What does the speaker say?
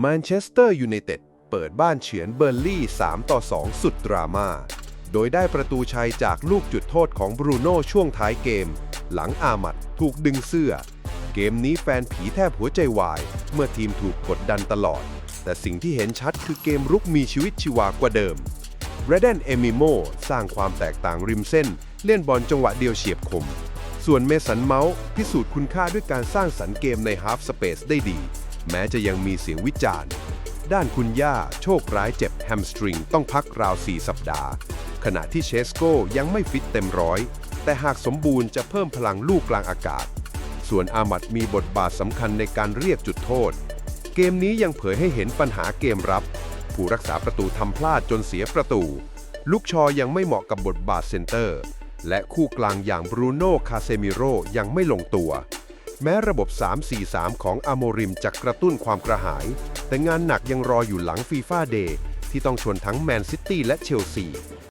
แมนเชสเตอร์ยูไนเต็ดเปิดบ้านเฉือนเบอร์ลี่ 3 ต่อ 2 สุดดราม่า โดยได้ประตูชัยจากลูกจุดโทษของบรูโน่ช่วงท้ายเกม หลังอามัดถูกดึงเสื้อ เกมนี้แฟนผีแทบหัวใจวาย เมื่อทีมถูกกดดันตลอด แต่สิ่งที่เห็นชัดคือเกมรุกมีชีวิตชีวากว่าเดิมเรเดนเอมิโมสร้างความแตกต่างริมเส้น เล่นบอลจังหวะเดียวเฉียบคม ส่วนเมสันเมาส์พิสูจน์คุณค่าด้วยการสร้างสรรค์เกมในฮาฟสเปซได้ดี แม้จะยังมีเสียงวิจารณ์ ด้านคุณย่าโชคร้ายเจ็บแฮมสตริงต้องพักราว 4 สัปดาห์ ขณะที่เชสโกยังไม่ฟิตเต็มร้อย แต่หากสมบูรณ์จะเพิ่มพลังลูกกลางอากาศ ส่วนอามัดมีบทบาทสำคัญในการเรียกจุดโทษ เกมนี้ยังเผยให้เห็นปัญหาเกมรับ ผู้รักษาประตูทำพลาดจนเสียประตู ลูกชอยังไม่เหมาะกับบทบาทเซนเตอร์ และคู่กลางอย่างบรูโน่คาเซมิโรยังไม่ลงตัว แม้ระบบ 3-4-3 ของอาโมริมจะกระตุ้นความกระหาย แต่งานหนักยังรออยู่หลังฟีฟ่าเดย์ที่ต้องชวนทั้งแมนซิตี้และเชลซี